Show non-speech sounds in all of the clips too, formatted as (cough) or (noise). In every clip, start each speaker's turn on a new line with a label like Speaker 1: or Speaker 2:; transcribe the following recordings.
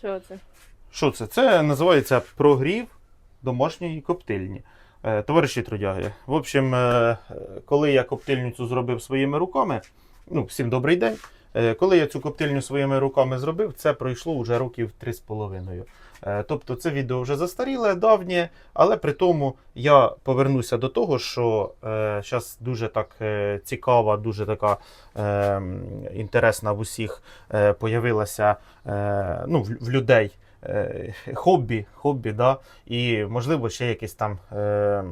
Speaker 1: Що це?
Speaker 2: Що це? Це називається прогрів домашньої коптильні. Е, Товариші трудяги. В общем, е, коли я коптильню цю зробив своїми руками, ну, всім добрий день. Е, Коли я цю коптильню своїми руками зробив, це пройшло вже років 3,5. Е, Тобто це відео вже застаріле, давнє, але при тому я повернуся до того, що зараз дуже так е, цікава, дуже така е, інтересна в усіх е, появилася е, ну, в, в людей е, хобі, хобі, да? і можливо ще якісь там. Е,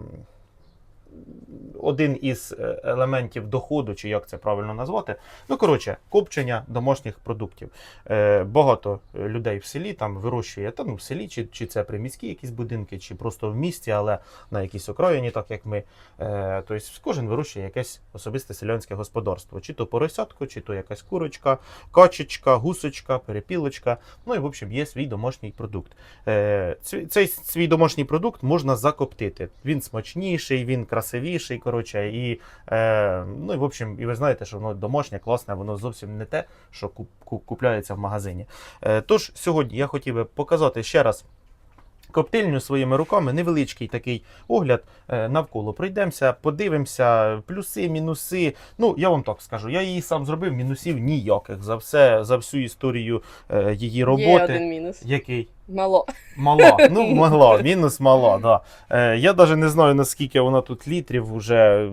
Speaker 2: один із е, елементів доходу, чи як це правильно назвати. Ну, коротше, копчення домашніх продуктів. Е, багато людей в селі там вирощує, та ну в селі, чи, чи це приміські якісь будинки, чи просто в місті, але на якійсь окраїні, так як ми. Е, тобто кожен вирощує якесь особисте селянське господарство. Чи то поросятко, чи то якась курочка, качечка, гусочка, перепілочка. Ну і в общем є свій домашній продукт. Е, цей, свій домашній продукт можна закоптити. Він смачніший, він красивіший. Коротше, і, е, ну, і в общем, і ви знаєте, що воно домашнє, класне, воно зовсім не те, що куп, куп- купляється в магазині. Е, тож сьогодні я хотів би показати ще раз. Коптильню своїми руками, невеличкий такий огляд е, навколо. Пройдемося, подивимося, плюси, мінуси. Ну, я вам так скажу, я її сам зробив, мінусів ніяких за все, за всю історію е, її роботи.
Speaker 1: Є один мінус.
Speaker 2: Який?
Speaker 1: Мало.
Speaker 2: Мала, (laughs) ну могла, мінус мала, да. Е, я навіть не знаю, наскільки вона тут літрів вже.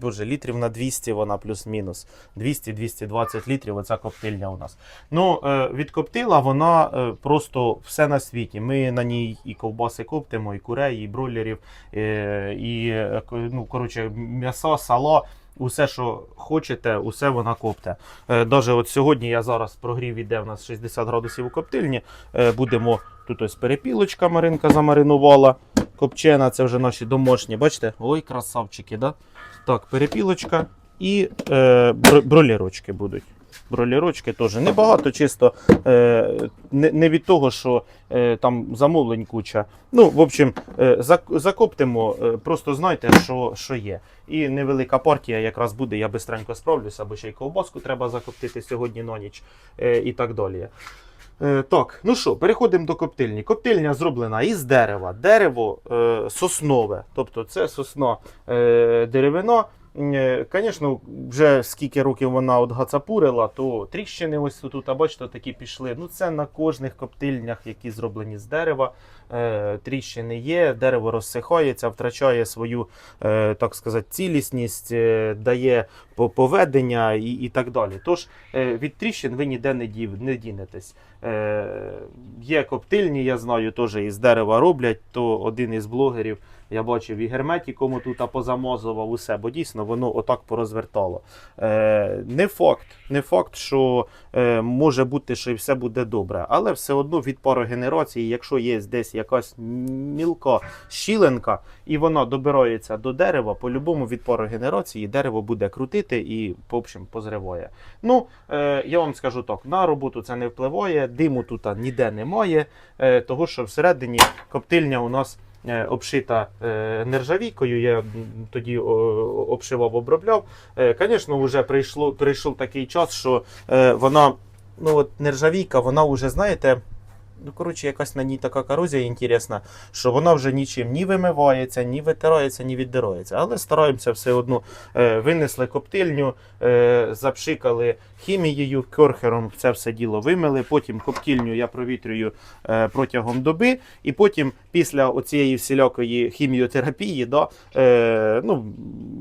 Speaker 2: Боже, літрів на 200 вона плюс-мінус. 200-220 літрів оця коптильня у нас. Ну, е, від коптила вона е, просто все на світі. Ми на ній і ковбаси коптимо, і курей, і бройлерів, е, і е, ну, коротше, м'яса, сала. Усе, що хочете, усе вона копте. Е, Даже от сьогодні я зараз прогрів іде в нас 60 градусів у коптильні. Е, Будемо тут ось перепілочка Маринка замаринувала. Копчена, це вже наші домашні. Бачите? Ой, красавчики, да? Так, перепілочка і е, бро- бролірочки будуть. Бролірочки теж небагато, чисто е, не, не від того, що е, там замовлень куча. Ну, в общем, е, закоптимо, е, просто знайте, що, що є. І невелика партія якраз буде, я бистренько справлюся, бо ще й ковбаску треба закоптити сьогодні на ніч е, і так далі. Е, так, ну що, переходимо до коптильні. Коптильня зроблена із дерева. Дерево е, соснове, тобто це сосна е, деревина. Звісно, вже скільки років вона от гацапурила, то тріщини ось тут, а бачите, такі пішли. Ну, це на кожних коптильнях, які зроблені з дерева. Е, тріщини є, дерево розсихається, втрачає свою, е, так сказати, цілісність, е, дає поведення і, і так далі. Тож е, від тріщин ви ніде не, не дінетесь. Е, є коптильні, я знаю, теж із дерева роблять, то один із блогерів. Я бачив і герметикому тут позамазував усе, бо дійсно воно отак порозвертало. Е, не факт, не факт, що е, може бути, що і все буде добре, але все одно від парогенерації, якщо є десь якась мілка щіленка, і вона добирається до дерева, по-любому від парогенерації дерево буде крутити і, в общем, позриває. Ну, е, я вам скажу так: на роботу це не впливає, диму тут ніде немає, е, того що всередині коптильня у нас. Е, Обшита е, нержавійкою, я тоді обшивав, обробляв. Е, Звісно, вже прийшло, прийшов такий час, що е, вона, ну от нержавійка, вона вже, знаєте, ну коротше, якась на ній така корозія інтересна, що вона вже нічим ні вимивається, ні витирається, ні віддирається. Але стараємося все одно е, винесли коптильню, е, запшикали хімією, керхером це все діло вимили. Потім коптильню я провітрюю е, протягом доби, і потім після оцієї всілякої хіміотерапії, да, е, ну,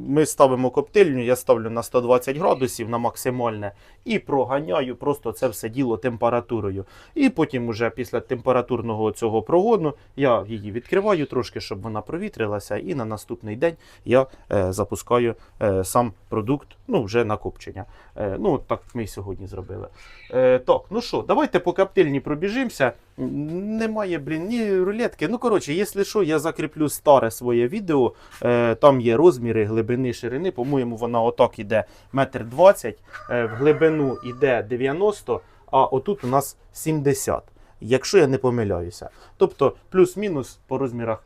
Speaker 2: ми ставимо коптильню, я ставлю на 120 градусів на максимальне і проганяю просто це все діло температурою. І потім, уже після температурного цього прогону, я її відкриваю трошки, щоб вона провітрилася, і на наступний день я е, запускаю е, сам продукт ну, вже на копчення. Е, ну, так ми і сьогодні зробили. Е, так, ну що, давайте по коптильні пробіжимося. Немає, блін, ні рулетки. Ну, коротше, якщо що, я закріплю старе своє відео. Е, там є розміри глибини, ширини. По-моєму, вона отак іде метр двадцять, е, в глибину іде 90, а отут у нас 70. Якщо я не помиляюся. Тобто плюс-мінус по розмірах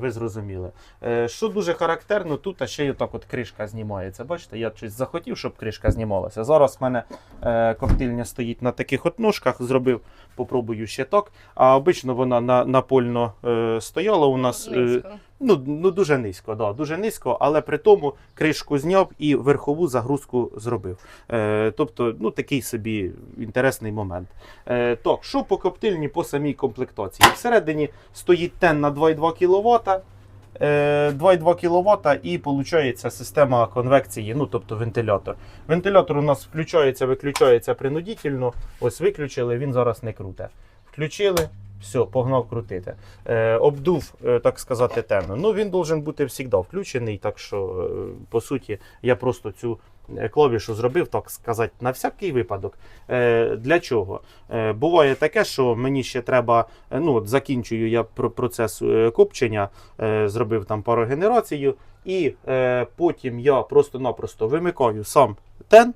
Speaker 2: ви зрозуміли. Е, Що дуже характерно, тут ще й отак от кришка знімається. Бачите, я щось захотів, щоб кришка знімалася. Зараз в мене е, коптильня стоїть на таких от ножках, зробив, попробую ще так. А обично вона на, напольно е, стояла у нас. е,
Speaker 1: Низько.
Speaker 2: Ну, ну дуже низько, да, дуже низько, але при тому кришку зняв і верхову загрузку зробив. Е, тобто, ну такий собі інтересний момент. Е, так, що по коптильні по самій комплектації? Всередині стоїть тен на 2,2 кВт. Е, 2,2 кВт і виходить система конвекції, ну тобто вентилятор. Вентилятор у нас включається, виключається принудительно. Ось виключили, він зараз не круте. Включили, все, погнав крутити. Е, обдув, е, так сказати, темно. Ну він должен бути завжди включений, так що, е, по суті, я просто цю е, клавішу зробив, так сказати, на всякий випадок. Е, для чого? Е, буває таке, що мені ще треба, ну, от закінчую я про- процес копчення, е, зробив там парогенерацію, і е, потім я просто-напросто вимикаю сам тен.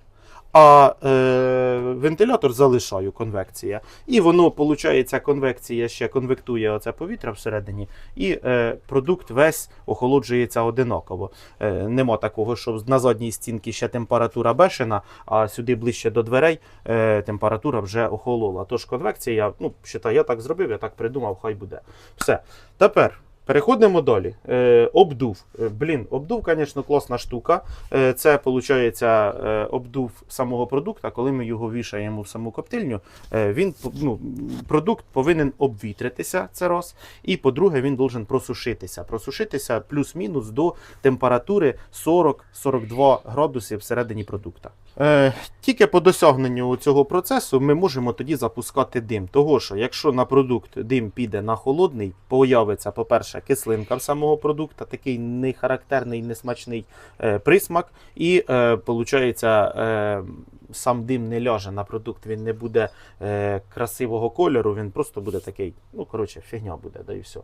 Speaker 2: А е, вентилятор залишаю конвекція. І воно, виходить, конвекція ще конвектує оце повітря всередині, і е, продукт весь охолоджується одинаково. Е, нема такого, що на задній стінці ще температура бешена, а сюди ближче до дверей е, температура вже охолола. Тож конвекція, ну, я так зробив, я так придумав, хай буде. Все. Тепер. Переходимо далі. Е, обдув. Е, блін, обдув, звісно, класна штука. Е, це виходить е, обдув самого продукту. Коли ми його вішаємо в саму коптильню, е, він ну, продукт повинен обвітритися. Це раз. І по-друге, він должен просушитися. Просушитися плюс-мінус до температури 40-42 градуси всередині продукту. Е, тільки по досягненню цього процесу ми можемо тоді запускати дим. Того що, якщо на продукт дим піде на холодний, появиться, по-перше, кислинка в самого продукту, такий нехарактерний, несмачний е, присмак, і е, получається, е, сам дим не ляже на продукт, він не буде е, красивого кольору, він просто буде такий, ну коротше, фігня буде, да і все.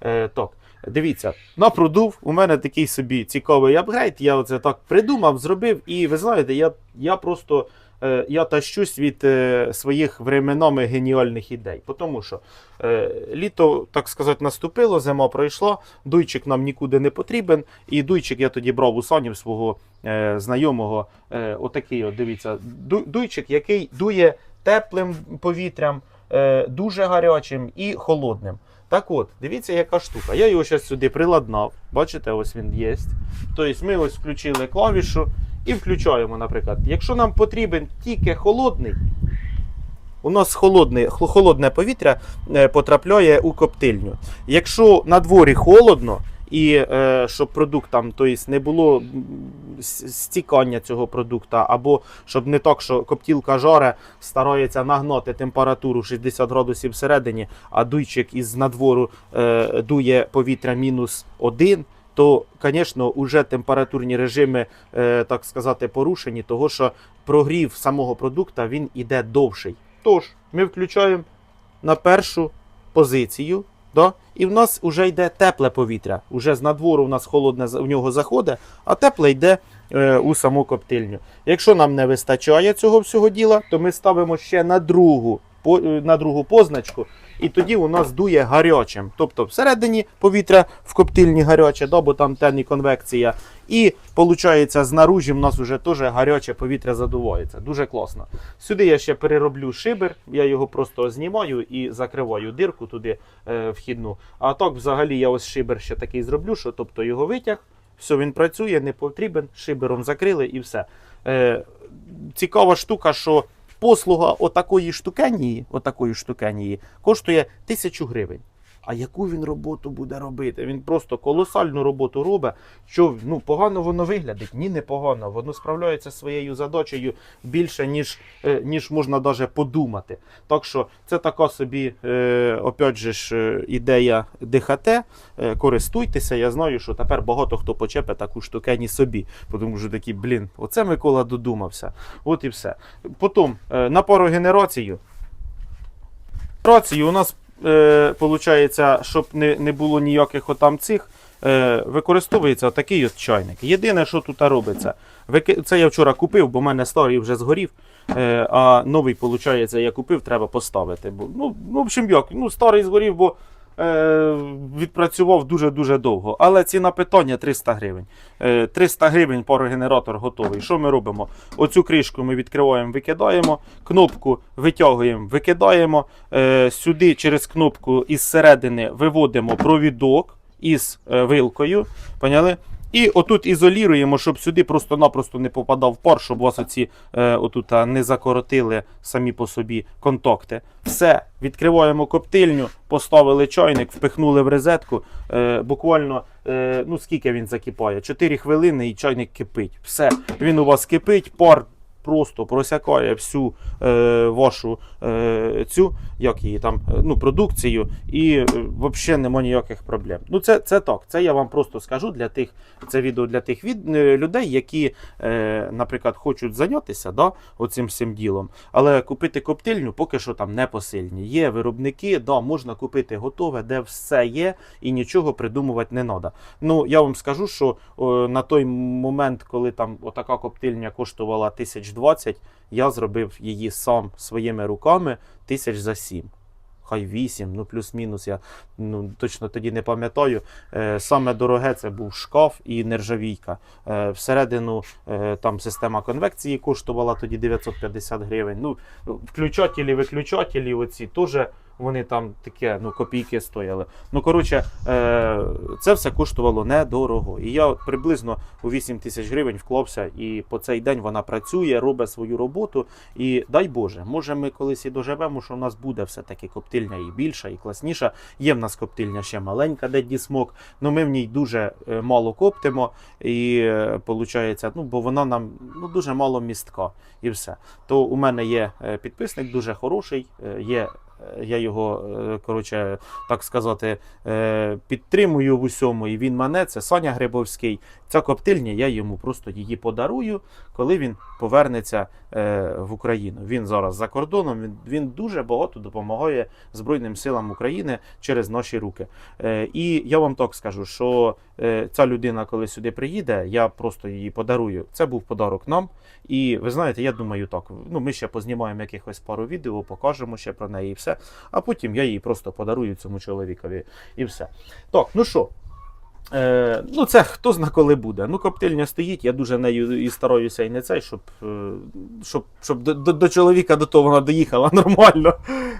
Speaker 2: Е, так, дивіться, на продув у мене такий собі цікавий апгрейд. Я оце так придумав, зробив, і ви знаєте, я, я просто. Е, Я тащусь від е, своїх временами геніальних ідей. Тому що е, літо, так сказати, наступило, зима пройшла, дуйчик нам нікуди не потрібен. І дуйчик я тоді брав у санів свого знайомого. Отакий, от, дивіться, ду- дуйчик, який дує теплим повітрям, дуже гарячим і холодним. Так от, дивіться, яка штука. Я його зараз сюди приладнав. Бачите, ось він є. Тобто ми ось включили клавішу і включаємо, наприклад. Якщо нам потрібен тільки холодний, у нас холодне, холодне повітря е, потрапляє у коптильню. Якщо на дворі холодно, і е, щоб продукт там, тобто не було стікання цього продукту, або щоб не так, що коптілка жаре, старається нагнати температуру 60 градусів всередині, а дуйчик із надвору е, дує повітря мінус 1, то, звісно, вже температурні режими, е, так сказати, порушені, того що прогрів самого продукту він іде довший. Тож, ми включаємо на першу позицію. Да? І в нас вже йде тепле повітря. Уже з надвору у нас холодне в нього заходить, а тепле йде е, у саму коптильню. Якщо нам не вистачає цього всього діла, то ми ставимо ще на другу, на другу позначку, і тоді у нас дує гарячим. Тобто всередині повітря в коптильні гаряче, да, бо там тен і конвекція. І виходить, знаружі в нас вже теж гаряче повітря задувається. Дуже класно. Сюди я ще перероблю шибер, я його просто знімаю і закриваю дирку туди е, вхідну. А так, взагалі, я ось шибер ще такий зроблю, що тобто його витяг, все, він працює, не потрібен, шибером закрили і все. Е, цікава штука, що послуга отакої штукенії, отакої штукенії коштує тисячу гривень. А яку він роботу буде робити? Він просто колосальну роботу робить. Що ну погано воно виглядить? Ні, не погано. Воно справляється своєю задачею більше, ніж, е, ніж можна навіть подумати. Так що це така собі, е, опять же ж, е, ідея ДХТ. Користуйтеся. Я знаю, що тепер багато хто почепе таку штукені собі. Тому що такі, блін, оце Микола додумався. От і все. Потім на парогенерацію. Генерацію у нас е, щоб не, не було ніяких отам цих. Е, використовується такий от чайник. Єдине, що тут робиться, це я вчора купив, бо в мене старий вже згорів. Е, а новий, виходить, я купив, треба поставити. Бо, ну, ну, в общем, як, ну, старий згорів, бо е, відпрацював дуже-дуже довго. Але ціна питання 300 гривень. Е, 300 гривень парогенератор готовий. Що ми робимо? Оцю кришку ми відкриваємо, викидаємо, кнопку витягуємо, викидаємо. Е, сюди через кнопку із середини виводимо провідок із е, вилкою. Поняли? І отут ізолюємо, щоб сюди просто-напросто не попадав пар, щоб вас оці е, отут не закоротили самі по собі контакти. Все, відкриваємо коптильню, поставили чайник, впихнули в розетку. Е, буквально, е, ну скільки він закипає? 4 хвилини і чайник кипить. Все, він у вас кипить, пар просто просякає всю е, вашу е, цю, як її там, е, ну, продукцію, і е, взагалі нема ніяких проблем. Ну, це, це так. Це я вам просто скажу для тих, це відео для тих від, е, людей, які, е, наприклад, хочуть зайнятися да, оцим всім ділом, але купити коптильню поки що там не посильні. Є виробники, да, можна купити готове, де все є, і нічого придумувати не треба. Ну, я вам скажу, що о, на той момент, коли там отака коптильня коштувала 1020, я зробив її сам своїми руками тисяч за сім. Хай 8, ну плюс-мінус, я ну, точно тоді не пам'ятаю. Е, саме дороге це був шкаф і нержавійка. Е, всередину е, там система конвекції коштувала тоді 950 гривень. Ну, включателі, виключателі, оці теж вони там таке, ну, копійки стояли. Ну, коротше, е, це все коштувало недорого. І я приблизно у 8 тисяч гривень вклався, і по цей день вона працює, робить свою роботу. І дай Боже, може ми колись і доживемо, що в нас буде все-таки коптильня і більша, і класніша. Є в нас коптильня ще маленька, де дісмок, але ми в ній дуже е, мало коптимо. І виходить, ну, бо вона нам ну, дуже мало містка. І все. То у мене є е, підписник дуже хороший, е, є. Е, Я його, е, коротше, так сказати, е, підтримую в усьому, і він мене, це Саня Грибовський. Ця коптильня, я йому просто її подарую, коли він повернеться в Україну. Він зараз за кордоном, він, дуже багато допомагає Збройним силам України через наші руки. І я вам так скажу, що ця людина, коли сюди приїде, я просто її подарую. Це був подарок нам. І ви знаєте, я думаю, так. Ну, ми ще познімаємо якихось пару відео, покажемо ще про неї і все. А потім я її просто подарую цьому чоловікові і все. Так, ну що. Е, ну, це хто зна коли буде. Ну, коптильня стоїть, я дуже нею і стараюся і не цей, щоб, е, щоб, щоб до, до, до чоловіка до того вона доїхала (laughs) нормально.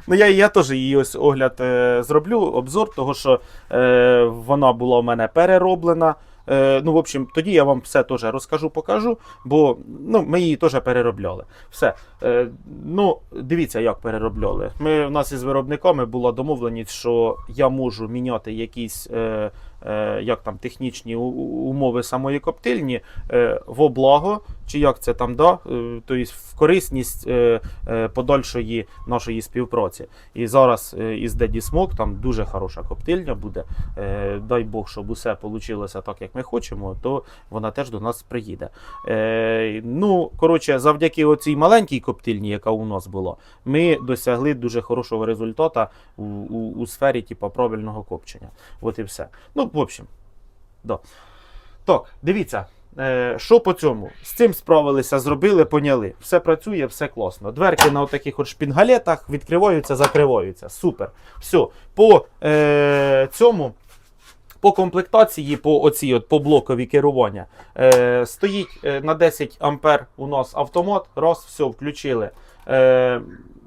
Speaker 2: Ну, я, я теж її ось огляд е, зроблю, обзор, того, що е, вона була у мене перероблена. Е, ну, в общем, тоді я вам все теж розкажу, покажу, бо ну, ми її теж переробляли. Все. Е, ну, дивіться, як переробляли. Ми, у нас із виробниками була домовленість, що я можу міняти якісь. Е, як там технічні умови самої коптильні е, в облаго, чи як це там, да? е, тобто в корисність е, е, подальшої нашої співпраці. І зараз е, із Daddy Smoke там дуже хороша коптильня буде. Е, дай Бог, щоб усе вийшло так, як ми хочемо, то вона теж до нас приїде. Е, ну, коротше, завдяки оцій маленькій коптильні, яка у нас була, ми досягли дуже хорошого результату у, у, у сфері типу, правильного копчення. От і все. Ну, в общем, да. Так, дивіться. Е, що по цьому? З цим справилися, зробили, поняли. Все працює, все класно. Дверки на таких от шпінгалетах відкриваються, закриваються. Супер. Все. По е, цьому. По комплектації, по оцій от, по блокові керування, е, стоїть е, на 10 ампер у нас автомат. Раз, все, включили. Е,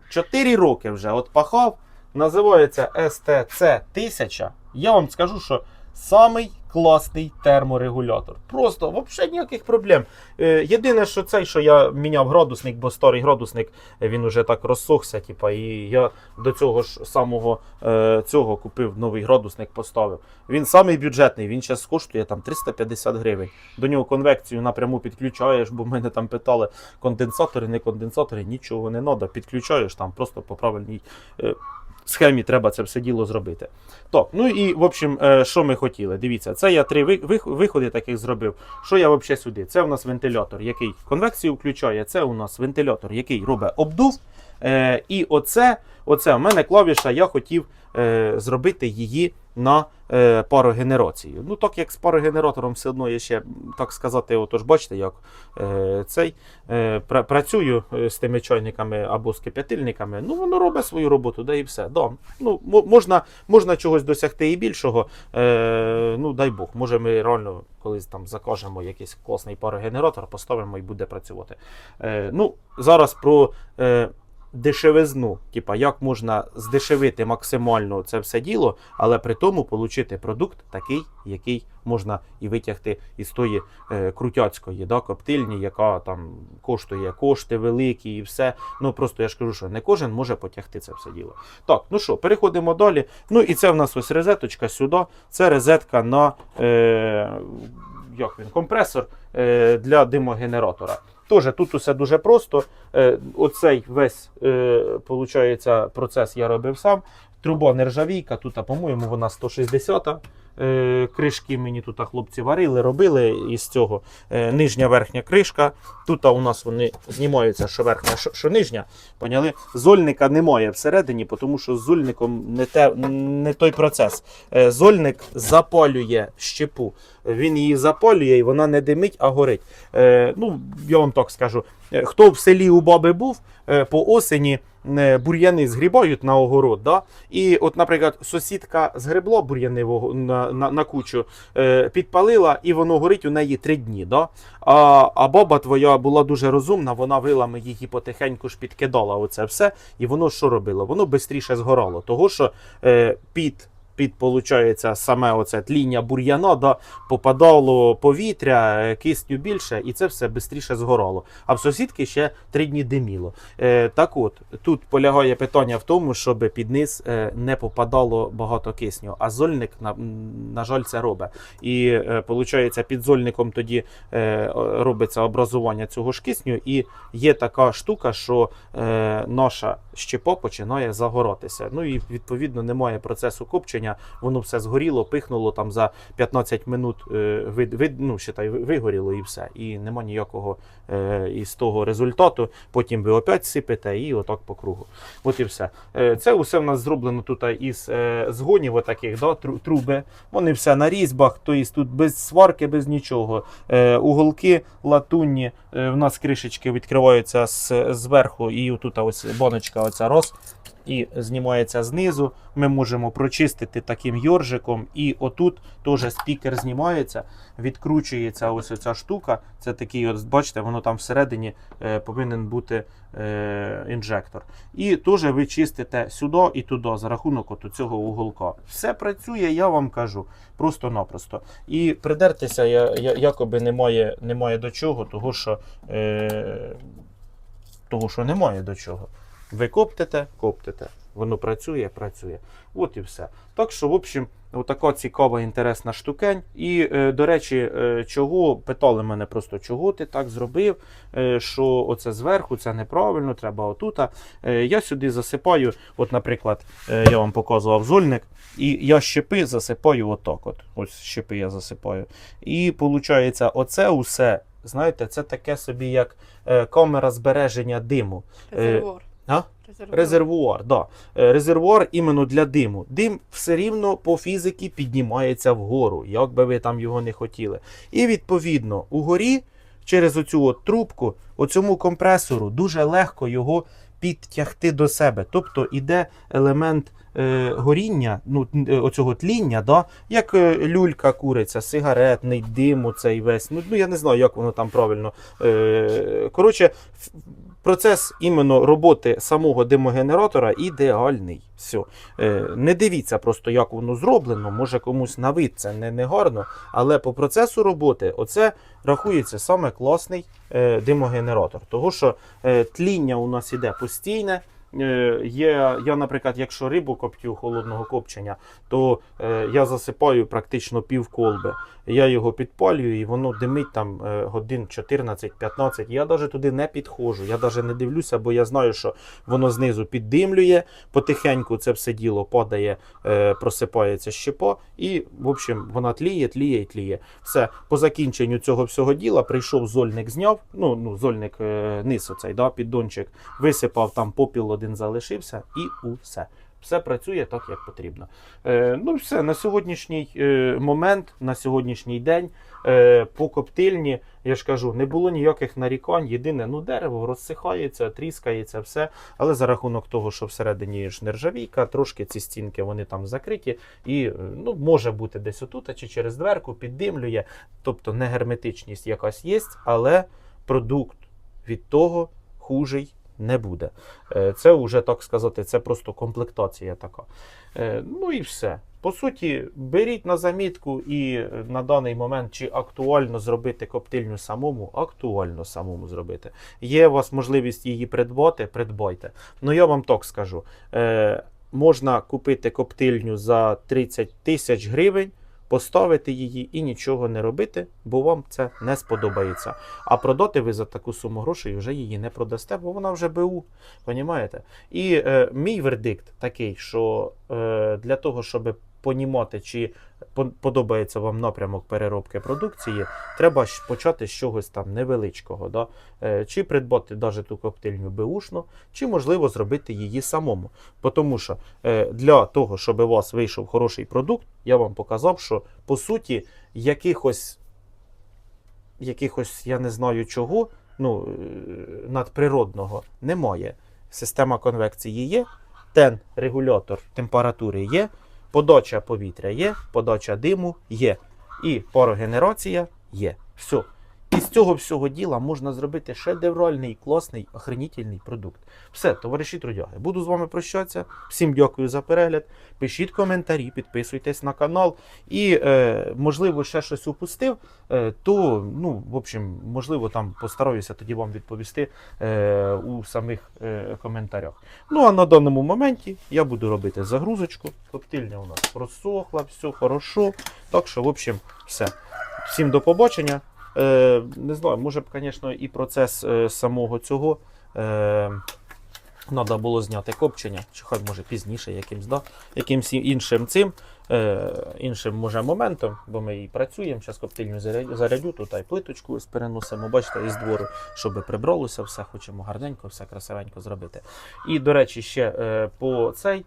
Speaker 2: 4 роки вже от пахав. Називається STC 1000. Я вам скажу, що самий класний терморегулятор. Просто взагалі ніяких проблем. Е, єдине, що цей, що я міняв градусник, бо старий градусник е, він уже так розсохся. Типа, і я до цього ж самого е, цього купив новий градусник, поставив. Він самий бюджетний, він зараз коштує там 350 гривень. До нього конвекцію напряму підключаєш, бо в мене там питали конденсатори, не конденсатори, нічого не треба. Підключаєш там просто по правильній. Схемі треба це все діло зробити. Так, ну і в общем, е, що ми хотіли? Дивіться, це я три ви- виходи таких зробив. Що я взагалі сюди? Це у нас вентилятор, який конвекцію включає. Це у нас вентилятор, який робить обдув. Е, і оце, оце в мене клавіша, я хотів е, зробити її на е, парогенерацію. Ну, так як з парогенератором все одно є ще, так сказати, отож, бачите, як е, цей е, пра- працюю е, з тими чайниками або з кип'ятильниками, ну воно робить свою роботу, да і все. Да. Ну, мо- можна, можна чогось досягти і більшого. Е, ну, дай Бог, може ми реально колись там закажемо якийсь класний парогенератор, поставимо і буде працювати. Е, ну, зараз про. Е, Дешевизну, типа як можна здешевити максимально це все діло, але при тому отримати продукт такий, який можна і витягти із тої е, крутяцької да, коптильні, яка там коштує кошти великі і все. Ну просто я ж кажу, що не кожен може потягти це все діло. Так, ну що, переходимо далі. Ну і це в нас ось розеточка сюди. Це розетка на е, як він, компресор е, для димогенератора. Тоже тут усе дуже просто. Е, оцей весь виходить, процес я робив сам. Труба нержавійка, тут, по-моєму, вона 160 е, кришки мені тут хлопці варили, робили із цього е, нижня верхня кришка. Тут у нас вони знімаються, що верхня, що, нижня. Поняли? Зольника немає всередині, тому що з зольником не, те, не той процес. Е, зольник запалює щепу. Він її запалює і вона не димить, а горить. Ну, я вам так скажу. Хто в селі у баби був, по осені бур'яни згрібають на огород. Да? І, от, наприклад, сусідка згребла бур'яни на, на, на кучу, е, підпалила, і воно горить у неї три дні. Да? А, а баба твоя була дуже розумна, вона вилами її потихеньку ж підкидала оце все, і воно що робило? Воно швидше згорало. Того, що е, під під, получається, саме оце тління бур'яна, да, попадало повітря, е, кисню більше, і це все швидше згорало. А в сусідки ще три дні диміло. Е, так от, тут полягає питання в тому, щоб під низ е, не попадало багато кисню, а зольник, на, на жаль, це робить. І е, получається, під зольником тоді е, робиться образування цього ж кисню, і є така штука, що е, наша щепа починає загоратися. Ну і відповідно немає процесу копчення, воно все згоріло, пихнуло там за 15 минут е, вид, вид, ну, считай, вигоріло і все. І нема ніякого е, із того результату. Потім ви опять сипете і отак по кругу. От і все. Е, це усе в нас зроблено тут із е, згонів, отаких, да, труби. Вони все на різьбах, тобто тут без сварки, без нічого. Е, уголки латунні, е, в нас кришечки відкриваються з, зверху, і тут ось баночка оця роз. І знімається знизу. Ми можемо прочистити таким йоржиком. І отут теж спікер знімається, відкручується ось оця штука. Це такий, от, бачите, воно там всередині е, повинен бути е, інжектор. І теж ви чистите сюди і туди за рахунок от цього уголка. Все працює, я вам кажу, просто-напросто. І придертися я, я, якоби немає, немає до чого, того що, е, того, що немає до чого. Ви коптите, коптите. Воно працює, працює. От і все. Так що, в общем, отака цікава, інтересна штукень. І, е, до речі, е, чого питали мене просто, чого ти так зробив, е, що оце зверху, це неправильно, треба отута. Я сюди засипаю, от, наприклад, я вам показував зольник, і я щепи засипаю отак. От. Ось щепи я засипаю. І виходить, оце усе, знаєте, це таке собі, як камера збереження диму.
Speaker 1: Резервуар.
Speaker 2: А?
Speaker 1: Резервуар.
Speaker 2: Резервуар, да. Е, Резервуар іменно для диму. Дим все рівно по фізиці піднімається вгору, як би ви там його не хотіли. І відповідно, угорі через оцю от трубку, оцьому компресору дуже легко його підтягти до себе. Тобто іде елемент е, горіння, ну, е, оцього тління, да, як люлька куриця, сигаретний дим, оцей весь. Ну, ну я не знаю, як воно там правильно. Е, коротше, процес іменно роботи самого димогенератора ідеальний. Все. Не дивіться просто, як воно зроблено. Може комусь на вид це не, не гарно, але по процесу роботи оце рахується саме класний е, димогенератор. Того що е, тління у нас іде постійне. Е, Є, я, наприклад, якщо рибу коптю холодного копчення, то е, я засипаю практично пів колби. Я його підпалюю і воно димить там е, годин 14-15. Я навіть туди не підходжу. Я навіть не дивлюся, бо я знаю, що воно знизу піддимлює, потихеньку це все діло падає, просипається щепа, і, в общем, вона тліє, тліє і тліє. Все, по закінченню цього всього діла прийшов зольник, зняв. Ну, ну зольник низ оцей, да, піддончик, висипав там попіл один залишився, і усе. Все працює так, як потрібно. Е, ну, все, на сьогоднішній е, момент, на сьогоднішній день е, по коптильні, я ж кажу, не було ніяких нарікань. Єдине, ну дерево розсихається, тріскається, все. Але за рахунок того, що всередині ж нержавійка, трошки ці стінки вони там закриті, і е, ну, може бути десь отут, чи через дверку піддимлює. Тобто негерметичність якась є, але продукт від того хужий не буде. Е, Це вже так сказати, це просто комплектація така. Е, Ну і все. По суті, беріть на замітку і е, на даний момент, чи актуально зробити коптильню самому, актуально самому зробити. Є у вас можливість її придбати, придбайте. Ну я вам так скажу. Можна купити коптильню за 30 тисяч гривень, поставити її і нічого не робити, бо вам це не сподобається. А продати ви за таку суму грошей вже її не продасте, бо вона вже БУ. Понімаєте? І е, мій вердикт такий, що е, для того, щоб понімати, чи подобається вам напрямок переробки продукції, треба почати з чогось там невеличкого. Да? Е, чи придбати навіть ту коптильню беушну, чи можливо зробити її самому. Тому що е, для того, щоб у вас вийшов хороший продукт, я вам показав, що по суті якихось, якихось я не знаю чого, ну, е, надприродного немає. Система конвекції є, тен регулятор температури є, подача повітря є, подача диму є, і парогенерація є. Все. І з цього всього діла можна зробити шедевральний, класний, охренітельний продукт. Все, товариші трудяги, буду з вами прощатися. Всім дякую за перегляд. Пишіть коментарі, підписуйтесь на канал. І, е, можливо, ще щось упустив, е, то, ну, в общем, можливо, там постараюся тоді вам відповісти е, у самих е, коментарях. Ну, а на даному моменті я буду робити загрузочку. Коптильня у нас просохла, все хорошо. Так що, в общем, все. Всім до побачення. Е, не знаю, може б, звісно, і процес е, самого цього. Треба було зняти копчення, чи хай може пізніше якимсь, да? якимсь іншим цим, е, іншим може моментом, бо ми і працюємо. Зараз коптильню заря- зарядю, тут і плиточку переносимо, бачите, із двору, щоб прибралося все, хочемо гарненько, все красивенько зробити. І, до речі, ще по цей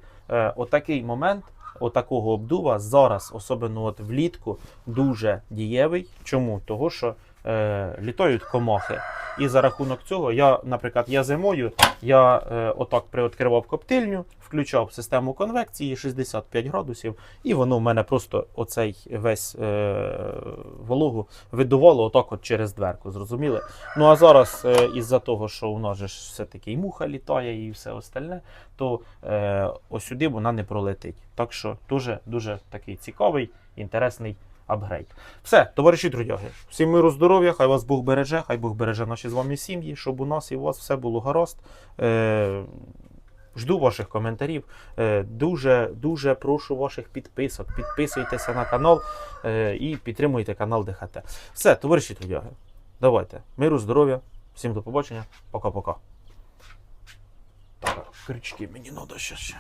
Speaker 2: отакий момент. Отакого обдува зараз, особливо от влітку, дуже дієвий. Чому? Того, що е, літають комахи. І за рахунок цього я, наприклад, я зимою я е, отак приоткривав коптильню, включав систему конвекції 65 градусів, і воно в мене просто оцей весь е, вологу видувало отак от через дверку. Зрозуміли? Ну а зараз, е, із-за того, що у нас же все-таки і муха літає, і все остальне, то е, ось вона не пролетить. Так що дуже дуже такий цікавий, інтересний апгрейд. Все, товариші трудяги, всім миру, здоров'я, хай вас Бог береже, хай Бог береже наші з вами сім'ї, щоб у нас і у вас все було гаразд. Е, Жду ваших коментарів. Е, Дуже дуже прошу ваших підписок. Підписуйтеся на канал е, і підтримуйте канал ДХТ. Все, товариші трудяги, давайте. Миру, здоров'я, всім до побачення. Пока-пока. Так, крючки мені треба ще.